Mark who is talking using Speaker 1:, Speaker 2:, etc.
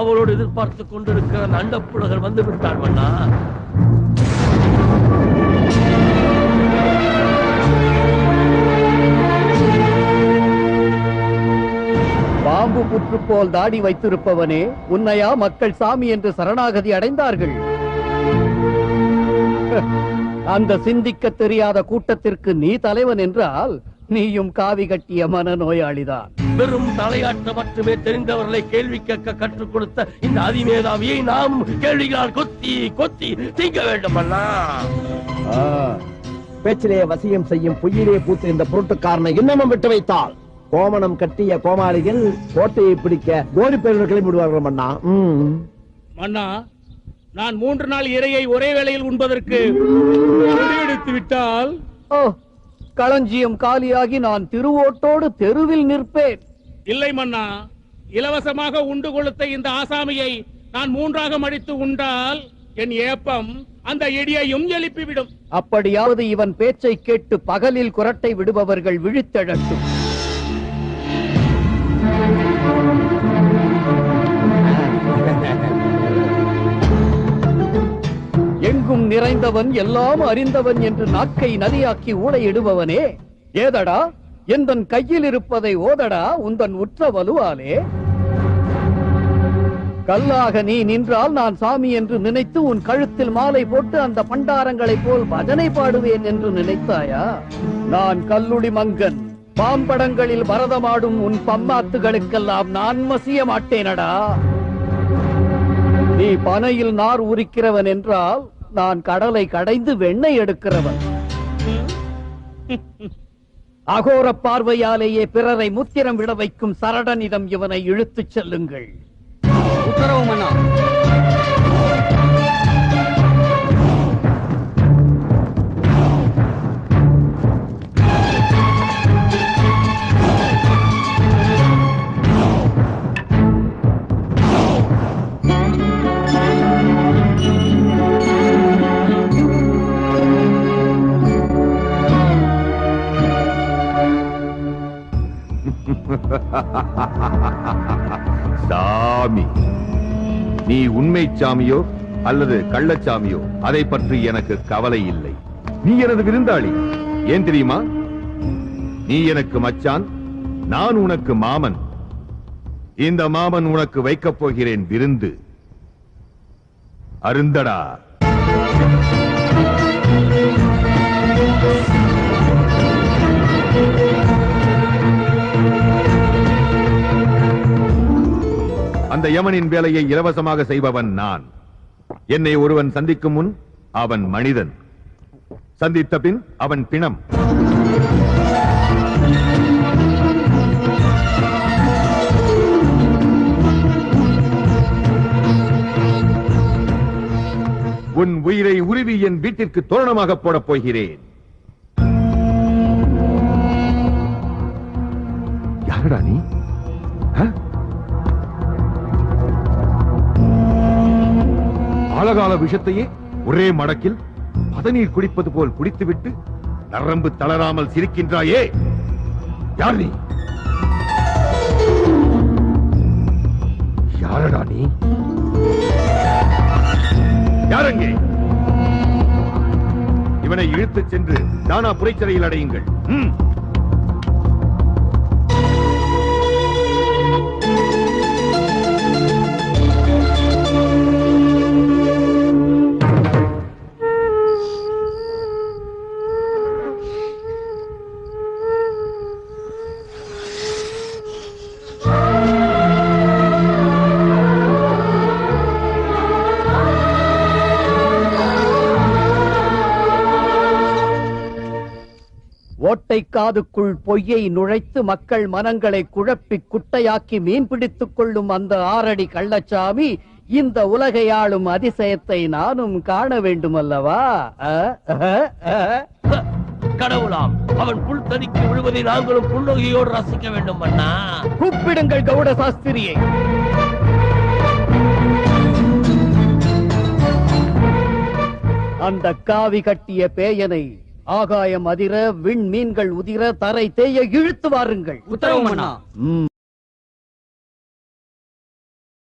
Speaker 1: அவளோடு எதிர்பார்த்து கொண்டிருக்கிற அந்த அண்டப்புலகர் வந்து விட்டான் மன்னா.
Speaker 2: பாம்பு புற்று போல் தாடி வைத்திருப்பவனே உன்னையா மக்கள் சாமி என்று சரணாகதி அடைந்தார்கள். அந்த சிந்திக்க தெரியாத கூட்டத்திற்கு நீ தலைவன் என்றால் நீயும் காவி கட்டிய மனநோயாளிதான்.
Speaker 1: வெறும் தலையாட்ட மட்டுமே தெரிந்தவர்களை கேள்வி கேட்க கற்றுக் கொடுத்த இந்த அதிமேதாவியை நாம் கேள்விகளால் கொத்தி கொத்தி தீங்க வேண்டும் அண்ணா
Speaker 3: பேச்சிலே வசியம் செய்யும் பொய்யிலே பூத்து இந்த பொருட்டுக்காரனை இன்னமும் விட்டு வைத்தால் கோமணம் கட்டிய கோமாளிகள் கோட்டையை பிடிக்க கோரி பேர்கள் கிளம்பி விடுவார்கள் மன்னா. ம்.
Speaker 4: மன்னா நான் மூன்று நாள் இரையை ஒரே வேளையில் உண்பதற்கு முடிவெடுத்து விட்டால்
Speaker 2: களஞ்சியம் காலியாகி நான் திருவோட்டோடு தெருவில் நிற்பேன்.
Speaker 4: இல்லை மன்னா இலவசமாக உண்டு கொளுத்த இந்த ஆசாமியை நான் மூன்றாக மடித்து உண்டால் என் ஏப்பம் அந்த இடியையும் எழுப்பிவிடும்.
Speaker 2: அப்படியாவது இவன் பேச்சை கேட்டு பகலில் குரட்டை விடுபவர்கள் விழித்தெழட்டும். எங்கும் நிறைந்தவன் எல்லாம் அறிந்தவன் என்று நாக்கை நதியாக்கி ஊடையிடுபவனே ஏதடா? எந்தன் கையில் இருப்பதை ஓதடா உந்தன் உற்ற வலுவாலே. கல்லாக நீ நின்றால் நான் சாமி என்று நினைத்து உன் கழுத்தில் மாலை போட்டு அந்த பண்டாரங்களைப் போல் பஜனை பாடுவேன் என்று நினைத்தாயா? நான் கல்லுடி மங்கன் பாம்படங்களில் பரதமாடும் உன் பம்மாத்துகளுக்கெல்லாம் நான் மசிய மாட்டேனடா. நீ பனையில் நார் உரிக்கிறவன் என்றால் நான் கடலை கடைந்து வெண்ணெய் எடுக்கிறவன். அகோர பார்வையாலேயே பிறரை முத்திரம் விட வைக்கும் சரடனிடம் இவனை இழுத்துச் செல்லுங்கள். உத்தரவு மன்னா.
Speaker 5: சாமி. நீ உண்மை சாமியோ அல்லது கள்ளச்சாமியோ அதை பற்றி எனக்கு கவலை இல்லை. நீ எனது விருந்தாளி. ஏன் தெரியுமா? நீ எனக்கு மச்சான் நான் உனக்கு மாமன். இந்த மாமன் உனக்கு வைக்கப் போகிறேன் விருந்து. அருந்தடா. அந்த யமனின் வேலையை இலவசமாக செய்பவன் நான். என்னை ஒருவன் சந்திக்கும் முன் அவன் மனிதன். சந்தித்த பின் அவன் பிணம். உன் உயிரை உருவி என் வீட்டிற்கு தோரணமாக போடப் போகிறேன். யாரடா நீ? ஆ? விஷத்தையே ஒரே மடக்கில் பதநீர் குடிப்பது போல் குடித்துவிட்டு நரம்பு தளராமல் சிரிக்கின்றாயே. யார் நீ? யாரடா நீ? யாரங்கே? இவனை இழுத்துச் சென்று தானா புரைச்சிறையில் அடையுங்கள்.
Speaker 2: ஓட்டை காதுக்குள் பொய்யை நுழைத்து மக்கள் மனங்களை குழப்பி குட்டையாக்கி மீன் பிடித்துக் கொள்ளும் அந்த ஆறடி கள்ளச்சாமி இந்த உலகை ஆளும் அதிசயத்தை நானும் காண வேண்டும் அல்லவா.
Speaker 1: கடவுளாம் அவன் புல் தனிக்கு விழுவதை நாங்களும் புன்னகையோடு ரசிக்க வேண்டும் அண்ணா
Speaker 2: கூப்பிடுங்கள் கவுட சாஸ்திரியை. அந்த காவி கட்டிய பேயனை ஆகாயம் அதிர விண் மீன்கள் உதிர தரை தேய இழுத்து வாருங்கள்.
Speaker 4: உத்தரவு